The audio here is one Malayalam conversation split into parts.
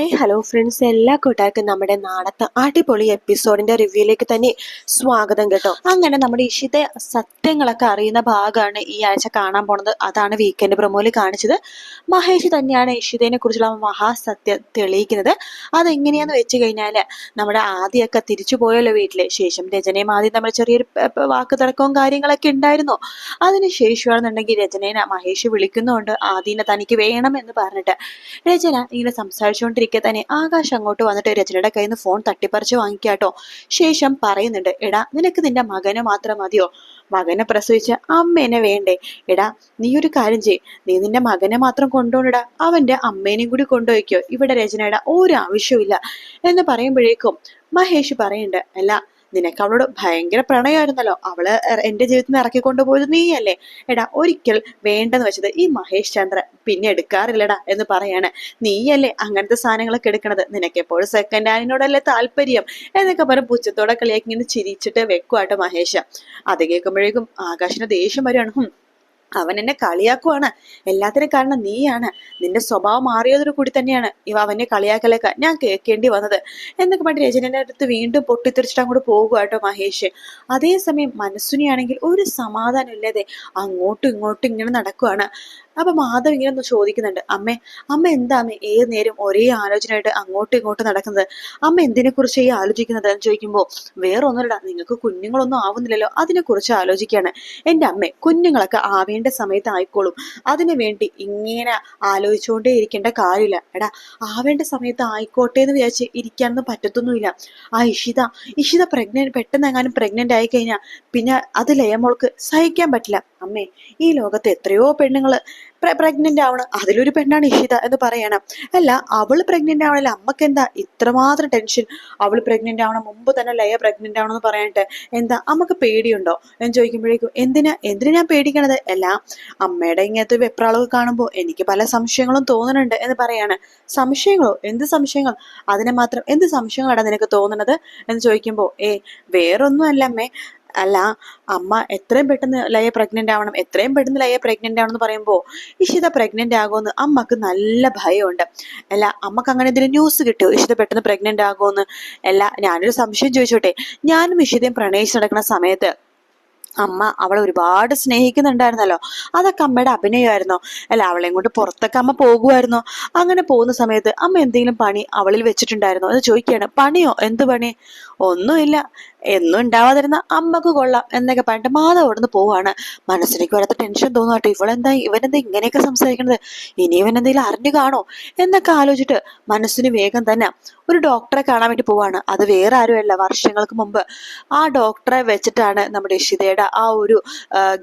Hi hello friends. എല്ലാ കൂട്ടുകാർക്കും നമ്മുടെ നാളത്തെ അടിപൊളി എപ്പിസോഡിന്റെ റിവ്യൂയിലേക്ക് തന്നെ സ്വാഗതം കേട്ടോ. അങ്ങനെ നമ്മുടെ ഇഷിത സത്യങ്ങളൊക്കെ അറിയുന്ന ഭാഗമാണ് ഈ ആഴ്ച കാണാൻ പോണത്. അതാണ് വീക്കെൻഡ് പ്രൊമോയിൽ കാണിച്ചത്. മഹേഷ് തന്നെയാണ് ഇഷിതയെ കുറിച്ചുള്ള മഹാസത്യം തെളിയിക്കുന്നത്. അതെങ്ങനെയാന്ന് വെച്ച് കഴിഞ്ഞാൽ നമ്മുടെ ആദ്യമൊക്കെ തിരിച്ചു പോയല്ലോ വീട്ടിൽ. ശേഷം രചനയും ആദ്യം നമ്മൾ ചെറിയൊരു വാക്ക് തർക്കവും കാര്യങ്ങളൊക്കെ ഉണ്ടായിരുന്നു. അതിന് ശേഷമാണെന്നുണ്ടെങ്കിൽ രചനേനെ മഹേഷ് വിളിക്കുന്നുണ്ട്. ആദ്യനെ തനിക്ക് വേണം എന്ന് പറഞ്ഞിട്ട് രചന ഇങ്ങനെ സംസാരിച്ചുകൊണ്ടിരിക്കെ തന്നെ ആകാശ് അങ്ങോട്ട് വന്നിട്ട് രചനയുടെ കയ്യിൽ നിന്ന് ഫോൺ തട്ടിപ്പറിച്ച് വാങ്ങിക്കാട്ടോ. ശേഷം പറയുന്നുണ്ട് എടാ നിനക്ക് നിന്റെ മകന് മാത്രം മതിയോ? മകനെ പ്രസവിച്ച അമ്മേനെ വേണ്ടേ? എടാ നീ ഒരു കാര്യം ചെയ് നീ നിന്റെ മകനെ മാത്രം കൊണ്ടുപോകണടാ അവന്റെ അമ്മേനെയും കൂടി കൊണ്ടുപോയിക്കോ. ഇവിടെ രചനയുടെ ഒരു ആവശ്യമില്ല എന്ന് പറയുമ്പോഴേക്കും മഹേഷ് പറയുന്നുണ്ട് അല്ല നിനക്ക് അവളോട് ഭയങ്കര പ്രണയമായിരുന്നല്ലോ. അവൾ എന്റെ ജീവിതത്തിൽ നിന്ന് ഇറക്കി നീ നീയല്ലേ? എടാ ഒരിക്കൽ വേണ്ടെന്ന് വെച്ചത് ഈ മഹേഷ് ചന്ദ്ര പിന്നെ എടുക്കാറില്ലടാ എന്ന് പറയാണ്. നീയല്ലേ അങ്ങനത്തെ സാധനങ്ങളൊക്കെ എടുക്കണത്? നിനക്ക് എപ്പോഴും സെക്കൻഡ് ഹാൻഡിനോടല്ലേ താല്പര്യം? എന്നൊക്കെ പറഞ്ഞ് പുച്ഛത്തോടെ കളിയാക്കി ഇങ്ങനെ ചിരിച്ചിട്ട് വെക്കുവാട്ടോ മഹേഷ്. അത് കേൾക്കുമ്പോഴേക്കും ആകാശിന് ദേഷ്യം വരുവാണ് അവൻ എന്നെ കളിയാക്കുവാണ്. എല്ലാത്തിനും കാരണം നീയാണ്. നിന്റെ സ്വഭാവം മാറിയതോടു കൂടി തന്നെയാണ്. ഇവ അവനെ കളിയാക്കലേക്ക ഞാൻ കേൾക്കേണ്ടി വന്നത്. എന്നൊക്കെ പറഞ്ഞ് രചനയുടെ അടുത്ത് വീണ്ടും പൊട്ടിത്തെറിച്ചിട്ട് അങ്ങോട്ട് പോകുക കേട്ടോ മഹേഷ്. അതേസമയം മനസ്സിനെയാണെങ്കിൽ ഒരു സമാധാനം ഇല്ലാതെ അങ്ങോട്ടും ഇങ്ങോട്ടും ഇങ്ങനെ നടക്കുവാണ്. അപ്പൊ മാധവ് ഇങ്ങനെ ഒന്ന് ചോദിക്കുന്നുണ്ട് അമ്മേ അമ്മ എന്താ അമ്മ ഏത് നേരം ഒരേ ആലോചനയായിട്ട് അങ്ങോട്ടും ഇങ്ങോട്ടും നടക്കുന്നത്? അമ്മ എന്തിനെ കുറിച്ച് ഈ ആലോചിക്കുന്നത്? എന്ന് ചോദിക്കുമ്പോൾ വേറെ ഒന്നുമില്ല നിങ്ങൾക്ക് കുഞ്ഞുങ്ങളൊന്നും ആവുന്നില്ലല്ലോ അതിനെ കുറിച്ച് ആലോചിക്കുകയാണ്. എന്റെ അമ്മ കുഞ്ഞുങ്ങളൊക്കെ ആവേണ്ട സമയത്ത് ആയിക്കോളും അതിനു വേണ്ടി ഇങ്ങനെ ആലോചിച്ചുകൊണ്ടേ ഇരിക്കേണ്ട കാര്യമില്ല. എടാ ആവേണ്ട സമയത്ത് ആയിക്കോട്ടെ എന്ന് വിചാരിച്ച് ഇരിക്കാനൊന്നും പറ്റത്തൊന്നുമില്ല. ആ ഇഷിത ഇഷിത പ്രഗ്നന്റ് പെട്ടെന്ന് എങ്ങാനും പ്രഗ്നന്റ് ആയി കഴിഞ്ഞാൽ പിന്നെ അത് ലയമോൾക്ക് സഹിക്കാൻ പറ്റില്ല. അമ്മേ ഈ ലോകത്ത് എത്രയോ പെണ്ണുങ്ങൾ പ്രഗ്നന്റ് ആവണം. അതിലൊരു പെണ്ണാണ് ഇഷിത എന്ന് പറയണം. അല്ല അവൾ പ്രഗ്നന്റ് ആവണല്ലോ അമ്മയ്ക്ക് എന്താ ഇത്രമാത്രം ടെൻഷൻ അവൾ പ്രഗ്നന്റ് ആവണം മുമ്പ് തന്നെ ലയ പ്രഗ്നന്റ് ആവണം എന്ന് പറയാനിട്ട് എന്താ അമ്മയ്ക്ക് പേടിയുണ്ടോ? എന്ന് ചോദിക്കുമ്പോഴേക്കും എന്തിനാ എന്തിനാ ഞാൻ പേടിക്കണത്? അല്ല അമ്മയുടെ ഇങ്ങനത്തെ വെപ്രാളൊക്കെ കാണുമ്പോൾ എനിക്ക് പല സംശയങ്ങളും തോന്നുന്നുണ്ട് എന്ന് പറയാണ്. സംശയങ്ങളോ? എന്ത് സംശയങ്ങൾ? അതിനെ മാത്രം എന്ത് സംശയങ്ങളാണ് നിനക്ക് തോന്നുന്നത് എന്ന് ചോദിക്കുമ്പോൾ ഏ വേറൊന്നും അല്ല അമ്മേ. അല്ല അമ്മ എത്രയും പെട്ടെന്ന് ലയ പ്രഗ്നന്റ് ആവണം എത്രയും പെട്ടെന്ന് ലയ പ്രഗ്നന്റ് ആവണം എന്ന് പറയുമ്പോൾ ഇഷിത പ്രഗ്നന്റ് ആകുമെന്ന് അമ്മയ്ക്ക് നല്ല ഭയമുണ്ട്. അല്ല അമ്മയ്ക്ക് അങ്ങനെ എന്തെങ്കിലും ന്യൂസ് കിട്ടുമോ ഇഷിത പെട്ടെന്ന് പ്രഗ്നന്റ് ആകുമെന്ന്? അല്ല ഞാനൊരു സംശയം ചോദിച്ചോട്ടെ? ഞാനും ഇഷിതയും പ്രണയിച്ച് നടക്കുന്ന സമയത്ത് അമ്മ അവളെ ഒരുപാട് സ്നേഹിക്കുന്നുണ്ടായിരുന്നല്ലോ. അതൊക്കെ അമ്മയുടെ അഭിനയമായിരുന്നു. അല്ല അവളെയും കൊണ്ട് പുറത്തൊക്കെ അമ്മ പോകുമായിരുന്നു. അങ്ങനെ പോകുന്ന സമയത്ത് അമ്മ എന്തെങ്കിലും പണി അവളിൽ വെച്ചിട്ടുണ്ടായിരുന്നോ. എന്ന് ചോദിക്കുകയാണ് പണിയോ? എന്ത് പണി? ഒന്നുമില്ല. എന്നും ഉണ്ടാവാതിരുന്ന അമ്മയ്ക്ക് കൊള്ളാം എന്നൊക്കെ പറഞ്ഞിട്ട് മാധവ് അവിടുന്ന് പോവാണ്. മനസ്സിലേക്ക് വരാത്ത ടെൻഷൻ തോന്നുവാട്ടോ. ഇവളെന്താ? ഇവനെന്താ ഇങ്ങനെയൊക്കെ സംസാരിക്കണത്? ഇനി ഇവൻ എന്തെങ്കിലും അറിഞ്ഞു കാണോ? എന്നൊക്കെ ആലോചിച്ചിട്ട് മനസ്സിന് വേഗം തന്നെ ഒരു ഡോക്ടറെ കാണാൻ വേണ്ടി പോവാണ്. അത് വേറെ ആരുമല്ല. വർഷങ്ങൾക്ക് മുമ്പ് ആ ഡോക്ടറെ വെച്ചിട്ടാണ് നമ്മുടെ ഇഷിതയുടെ ആ ഒരു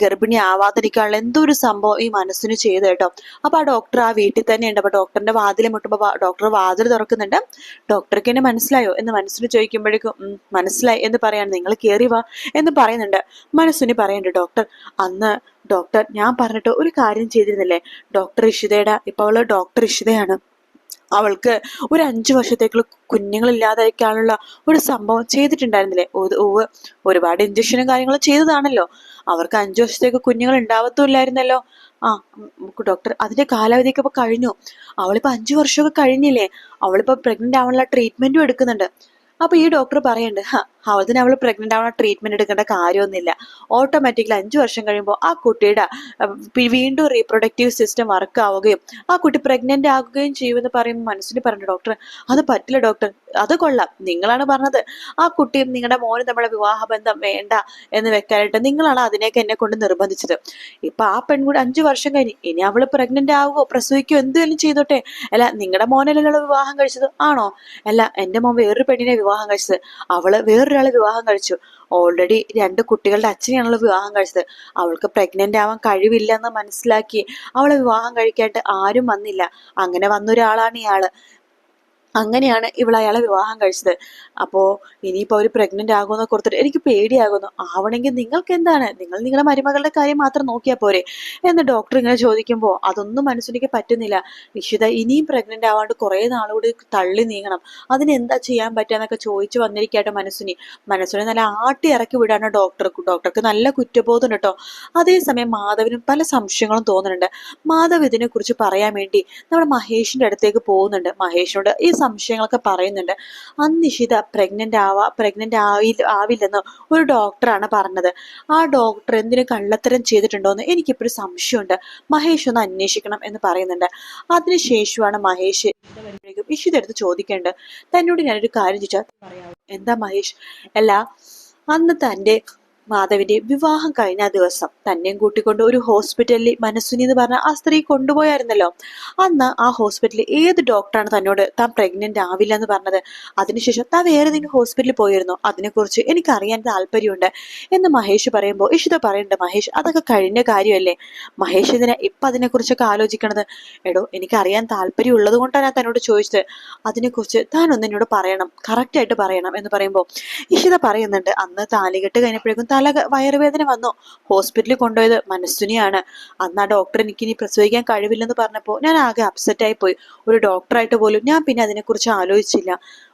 ഗർഭിണി ആവാതിരിക്കാനുള്ള എന്തോ ഒരു സംഭവം ഈ മനസ്സിന് ചെയ്ത് കേട്ടോ. അപ്പൊ ആ ഡോക്ടർ ആ വീട്ടിൽ തന്നെ ഉണ്ട് അപ്പൊ ഡോക്ടറിന്റെ വാതിൽ മുട്ടുമ്പോ ഡോക്ടർ വാതിൽ തുറക്കുന്നുണ്ട്. ഡോക്ടർക്ക് എന്നെ മനസ്സിലായോ? എന്ന് മനസ്സിന് ചോദിക്കുമ്പോഴേക്കും മനസ്സിലായി. എന്ന് പറയാണ്. നിങ്ങൾ കയറി വാ എന്ന് പറയുന്നുണ്ട്. മനസ്സിന് പറയുന്നുണ്ട് ഡോക്ടർ അന്ന് ഡോക്ടർ ഞാൻ പറഞ്ഞിട്ട് ഒരു കാര്യം ചെയ്തിരുന്നില്ലേ? ഡോക്ടർ ഇഷിതയുടെ ഇപ്പൊ അവൾ ഡോക്ടർ ഇഷിതയാണ്. അവൾക്ക് ഒരു അഞ്ചു വർഷത്തേക്കുള്ള കുഞ്ഞുങ്ങളില്ലാതിരിക്കാനുള്ള ഒരു സംഭവം ചെയ്തിട്ടുണ്ടായിരുന്നില്ലേ? ഓവ് ഒരുപാട് ഇഞ്ചക്ഷനും കാര്യങ്ങളും ചെയ്തതാണല്ലോ. അവർക്ക് അഞ്ചു വർഷത്തേക്ക് കുഞ്ഞുങ്ങൾ ഉണ്ടാവത്തുമില്ലായിരുന്നല്ലോ. ആ ഡോക്ടർ അതിന്റെ കാലാവധിയൊക്കെ ഇപ്പൊ കഴിഞ്ഞു. അവളിപ്പോ അഞ്ചു വർഷമൊക്കെ കഴിഞ്ഞില്ലേ? അവളിപ്പോ പ്രഗ്നന്റ് ആവാനുള്ള ട്രീറ്റ്മെന്റും എടുക്കുന്നുണ്ട്. അപ്പൊ ഈ ഡോക്ടർ പറയുന്നുണ്ട് അവതിന് അവൾ പ്രഗ്നന്റ് ആവുന്ന ട്രീറ്റ്മെന്റ് എടുക്കേണ്ട കാര്യമൊന്നുമില്ല. ഓട്ടോമാറ്റിക്കലി അഞ്ചു വർഷം കഴിയുമ്പോൾ ആ കുട്ടിയുടെ വീണ്ടും റീപ്രൊഡക്റ്റീവ് സിസ്റ്റം വർക്ക് ആവുകയും ആ കുട്ടി പ്രഗ്നന്റ് ആകുകയും ചെയ്യുമെന്ന് പറയുമ്പോൾ മനസ്സിന് പറഞ്ഞു ഡോക്ടർ അത് പറ്റില്ല ഡോക്ടർ അത് കൊള്ളാം. നിങ്ങളാണ് പറഞ്ഞത്. ആ കുട്ടിയും നിങ്ങളുടെ മോനും നമ്മളെ വിവാഹബന്ധം വേണ്ട എന്ന് വെക്കാനായിട്ട് നിങ്ങളാണ് അതിനേക്ക് എന്നെ കൊണ്ട് നിർബന്ധിച്ചത്. ഇപ്പൊ ആ പെൺകുട്ടി അഞ്ചു വർഷം കഴിഞ്ഞ് ഇനി അവൾ പ്രഗ്നന്റ് ആവുകയോ പ്രസവിക്കുകയോ എന്തെങ്കിലും ചെയ്തോട്ടെ. അല്ല നിങ്ങളുടെ മോനല്ലല്ലോ വിവാഹം കഴിച്ചത്? ആണോ? അല്ല എന്റെ മോൻ വേറൊരു പെണ്ണിനെ വിവാഹം കഴിച്ചത്. അവൾ വേറൊരാളെ വിവാഹം കഴിച്ചു. ഓൾറെഡി രണ്ട് കുട്ടികളുടെ അച്ഛനെയാണല്ലോ വിവാഹം കഴിച്ചത്. അവൾക്ക് പ്രഗ്നന്റ് ആവാൻ കഴിവില്ലെന്ന് മനസ്സിലാക്കി അവളെ വിവാഹം കഴിക്കാനായിട്ട് ആരും വന്നില്ല. അങ്ങനെ വന്നൊരാളാണ് ഇയാൾ. അങ്ങനെയാണ് ഇവൾ അയാളെ വിവാഹം കഴിച്ചത്. അപ്പോൾ ഇനിയിപ്പോൾ അവർ പ്രഗ്നന്റ് ആകുമെന്ന് കൊടുത്തിട്ട് എനിക്ക് പേടിയാകുന്നു. ആവണമെങ്കിൽ നിങ്ങൾക്ക് എന്താണ്? നിങ്ങൾ നിങ്ങളുടെ മരുമകളുടെ കാര്യം മാത്രം നോക്കിയാൽ പോരെ. എന്ന് ഡോക്ടർ ഇങ്ങനെ ചോദിക്കുമ്പോൾ അതൊന്നും മനസ്സിലേക്ക് പറ്റുന്നില്ല. നിഷിത ഇനിയും പ്രഗ്നന്റ് ആവാണ്ട് കുറേ നാളുകൂടി തള്ളി നീങ്ങണം. അതിനെന്താ ചെയ്യാൻ പറ്റുക ചോദിച്ചു വന്നിരിക്കട്ടെ മനസ്സിനി. മനസ്സിനെ നല്ല ആട്ടി ഇറക്കി വിടാണ് ഡോക്ടർക്ക് ഡോക്ടർക്ക് നല്ല കുറ്റബോധം കേട്ടോ അതേസമയം മാധവിനും പല സംശയങ്ങളും തോന്നുന്നുണ്ട്. മാധവ് ഇതിനെക്കുറിച്ച് പറയാൻ വേണ്ടി നമ്മുടെ മഹേഷിന്റെ അടുത്തേക്ക് പോകുന്നുണ്ട്. മഹേഷിനോട് ഈ സംശയങ്ങളൊക്കെ പറയുന്നുണ്ട്. അന്ന് ഇഷിത പ്രഗ്നന്റ് ആവാ പ്രഗ്നന്റ് ആയി ആവില്ലെന്ന് ഒരു ഡോക്ടറാണ് പറഞ്ഞത്. ആ ഡോക്ടർ എന്തിനു കള്ളത്തരം ചെയ്തിട്ടുണ്ടോ എന്ന് ഒരു സംശയമുണ്ട്. മഹേഷ് ഒന്ന് അന്വേഷിക്കണം എന്ന് പറയുന്നുണ്ട്. അതിനുശേഷമാണ് മഹേഷ് വരുമ്പോഴേക്കും ഇഷിത എടുത്ത് ചോദിക്കേണ്ടത്. തന്നോട് ഞാനൊരു കാര്യം ചോദിച്ചാൽ പറയാമോ എന്താ മഹേഷ്? അല്ല അന്ന് തന്റെ മാധവിന്റെ വിവാഹം കഴിഞ്ഞ ദിവസം തന്നെയും കൂട്ടിക്കൊണ്ട് ഒരു ഹോസ്പിറ്റലിൽ മനസ്സുനി എന്ന് പറഞ്ഞ ആ സ്ത്രീ കൊണ്ടുപോയായിരുന്നല്ലോ. അന്ന് ആ ഹോസ്പിറ്റലിൽ ഏത് ഡോക്ടറാണ് തന്നോട് താൻ പ്രഗ്നന്റ് ആവില്ല എന്ന് പറഞ്ഞത്? അതിനുശേഷം താൻ വേറെ ഏതെങ്കിലും ഹോസ്പിറ്റലിൽ പോയിരുന്നു. അതിനെക്കുറിച്ച് എനിക്ക് അറിയാൻ താല്പര്യമുണ്ട് എന്ന് മഹേഷ് പറയുമ്പോൾ ഇഷിത പറയുന്നുണ്ട് മഹേഷ് അതൊക്കെ കഴിഞ്ഞ കാര്യമല്ലേ? മഹേഷ് ഇതിനെ ഇപ്പൊ അതിനെക്കുറിച്ചൊക്കെ ആലോചിക്കണത്? എടോ എനിക്ക് അറിയാൻ താല്പര്യമുള്ളത് കൊണ്ടാണ് ഞാൻ തന്നോട് ചോദിച്ചത്. അതിനെക്കുറിച്ച് താൻ ഒന്ന് എന്നോട് പറയണം കറക്റ്റ് ആയിട്ട് പറയണം എന്ന് പറയുമ്പോൾ ഇഷിത പറയുന്നുണ്ട് അന്ന് താലികെട്ട് കഴിഞ്ഞപ്പോഴേക്കും തല വയറുവേദന വന്നു. ഹോസ്പിറ്റലിൽ കൊണ്ടുപോയത് മനസ്സുനിയാണ് അന്ന് ആ ഡോക്ടർ എനിക്ക് ഇനി പ്രസവിക്കാൻ കഴിവില്ലെന്ന് പറഞ്ഞപ്പോൾ ഞാൻ ആകെ അപ്സെറ്റായി പോയി. ഒരു ഡോക്ടറായിട്ട് പോലും ഞാൻ പിന്നെ അതിനെക്കുറിച്ച് ആലോചിച്ചില്ല.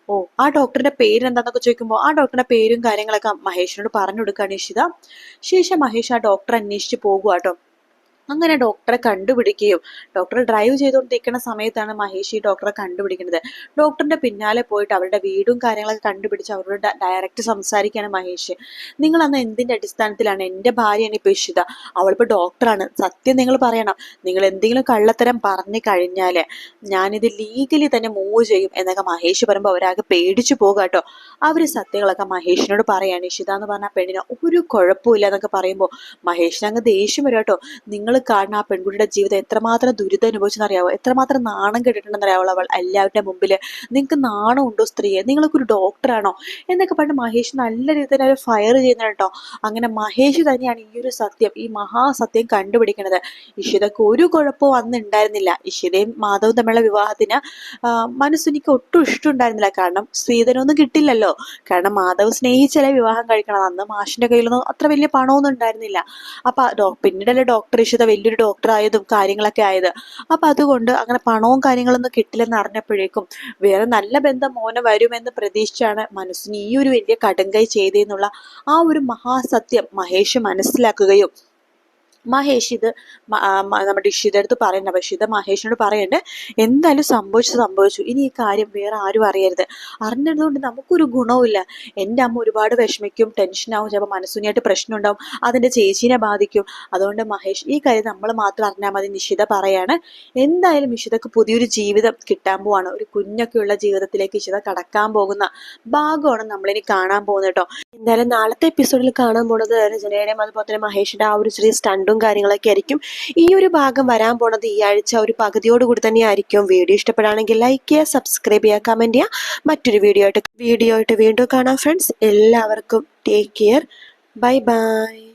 ഓ ആ ഡോക്ടറിന്റെ പേര് എന്താന്നൊക്കെ ചോദിക്കുമ്പോൾ ആ ഡോക്ടറിന്റെ പേരും കാര്യങ്ങളൊക്കെ മഹേഷിനോട് പറഞ്ഞു കൊടുക്കുകയാണ് ഇഷിത. ശേഷം മഹേഷ് ആ ഡോക്ടറെ അന്വേഷിച്ച് പോകുക കേട്ടോ അങ്ങനെ ഡോക്ടറെ കണ്ടുപിടിക്കുകയും ഡോക്ടർ ഡ്രൈവ് ചെയ്തുകൊണ്ടിരിക്കുന്ന സമയത്താണ് മഹേഷ് ഈ ഡോക്ടറെ കണ്ടുപിടിക്കുന്നത്. ഡോക്ടറിന്റെ പിന്നാലെ പോയിട്ട് അവരുടെ വീടും കാര്യങ്ങളൊക്കെ കണ്ടുപിടിച്ച് അവരോട് ഡയറക്റ്റ് സംസാരിക്കുകയാണ് മഹേഷ്. നിങ്ങൾ അന്ന് എന്തിന്റെ അടിസ്ഥാനത്തിലാണ്? എന്റെ ഭാര്യയാണ് ഇപ്പൊ ഇഷിത. അവളിപ്പോ ഡോക്ടറാണ്. സത്യം നിങ്ങൾ പറയണം. നിങ്ങൾ എന്തെങ്കിലും കള്ളത്തരം പറഞ്ഞു കഴിഞ്ഞാൽ ഞാനിത് ലീഗലി തന്നെ മൂവ് ചെയ്യും എന്നൊക്കെ മഹേഷ് പറയുമ്പോൾ അവരാകെ പേടിച്ചു പോകാട്ടോ കേട്ടോ. അവർ സത്യങ്ങളൊക്കെ മഹേഷിനോട് പറയാണ്. ഇഷിത എന്ന് പറഞ്ഞ പെണ്ണിന് ഒരു കുഴപ്പമില്ല എന്നൊക്കെ പറയുമ്പോൾ മഹേഷിന് അങ്ങ് ദേഷ്യം വരും കേട്ടോ. കാണുന്ന ആ പെൺകുട്ടിയുടെ ജീവിതം എത്രമാത്രം ദുരിതം അനുഭവിച്ചെന്നറിയാവോ? എത്രമാത്രം നാണം കെട്ടിട്ടുണ്ടെന്നറിയാവോ അവൾ? എല്ലാവരുടെ മുമ്പിൽ നിങ്ങൾക്ക് നാണം ഉണ്ടോ സ്ത്രീയെ? നിങ്ങൾക്ക് ഒരു ഡോക്ടറാണോ? എന്നൊക്കെ പറഞ്ഞ് മഹേഷ് നല്ല രീതിയിൽ അവർ ഫയർ ചെയ്യുന്നത് കേട്ടോ. അങ്ങനെ മഹേഷ് തന്നെയാണ് ഈ ഒരു സത്യം ഈ മഹാസത്യം കണ്ടുപിടിക്കുന്നത് ഇഷിതക്ക് ഒരു കുഴപ്പവും അന്ന് ഉണ്ടായിരുന്നില്ല. ഇഷിതയും മാധവും തമ്മിലുള്ള വിവാഹത്തിന് മനസ്സിനിക്ക് ഒട്ടും ഇഷ്ടമുണ്ടായിരുന്നില്ല. കാരണം സ്ത്രീധനമൊന്നും കിട്ടില്ലല്ലോ. കാരണം മാധവ് സ്നേഹിച്ചല്ലേ വിവാഹം കഴിക്കണം അന്ന് മാഷിന്റെ കയ്യിലൊന്നും അത്ര വലിയ പണമൊന്നും ഉണ്ടായിരുന്നില്ല. അപ്പൊ പിന്നീടല്ലേ ഡോക്ടർ ഇഷിത വലിയൊരു ഡോക്ടർ ആയതും കാര്യങ്ങളൊക്കെ ആയത്. അപ്പം അതുകൊണ്ട് അങ്ങനെ പണവും കാര്യങ്ങളൊന്നും കിട്ടില്ലെന്ന് അറിഞ്ഞപ്പോഴേക്കും വേറെ നല്ല ബന്ധം മോനെ വരുമെന്ന് പ്രതീക്ഷിച്ചാണ് മനസ്സിന് ഈ ഒരു വലിയ കടുങ്കൈ ചെയ്തെന്നുള്ള ആ ഒരു മഹാസത്യം മഹേഷ് മനസ്സിലാക്കുകയും മഹേഷ് ഇത് നമ്മുടെ ഇഷിത അടുത്ത് പറയണ്ട പക്ഷേ ഇത് മഹേഷിനോട് പറയണ്ടേ എന്തായാലും സംഭവിച്ചു സംഭവിച്ചു. ഇനി ഈ കാര്യം വേറെ ആരും അറിയരുത്. അറിഞ്ഞതുകൊണ്ട് നമുക്കൊരു ഗുണവുമില്ല. എന്റെ അമ്മ ഒരുപാട് വിഷമിക്കും ടെൻഷനാവും ചിലപ്പോൾ മനസ്സുനിയായിട്ട് പ്രശ്നം ഉണ്ടാവും അതിന്റെ ചേച്ചീനെ ബാധിക്കും. അതുകൊണ്ട് മഹേഷ് ഈ കാര്യം നമ്മൾ മാത്രം അറിഞ്ഞാൽ മതി നിഷിത പറയാണ്. എന്തായാലും ഇഷിതക്ക് പുതിയൊരു ജീവിതം കിട്ടാൻ പോവാണ്. ഒരു കുഞ്ഞൊക്കെയുള്ള ജീവിതത്തിലേക്ക് ഇഷിത കടക്കാൻ പോകുന്ന ഭാഗമാണ് നമ്മളിനി കാണാൻ പോകുന്നത് കേട്ടോ. എന്തായാലും നാളത്തെ എപ്പിസോഡിൽ കാണാൻ പോകുന്നത് രചനയുടെയും അതുപോലെ തന്നെ മഹേഷിന്റെ ആ ഒരു ചെറിയ സ്റ്റണ്ടും കാര്യങ്ങളൊക്കെ ആയിരിക്കും. ഈ ഒരു ഭാഗം വരാൻ പോണത് ഈ ആഴ്ച ഒരു പകുതിയോട് കൂടി തന്നെ ആയിരിക്കും വീഡിയോ ഇഷ്ടപ്പെടുകയാണെങ്കിൽ ലൈക്ക് ചെയ്യുക സബ്സ്ക്രൈബ് ചെയ്യുക കമന്റ് ചെയ്യുക. മറ്റൊരു വീഡിയോ ആയിട്ട് വീഡിയോ ആയിട്ട് വീണ്ടും കാണാം ഫ്രണ്ട്സ് എല്ലാവർക്കും ടേക്ക് കെയർ ബൈ ബൈ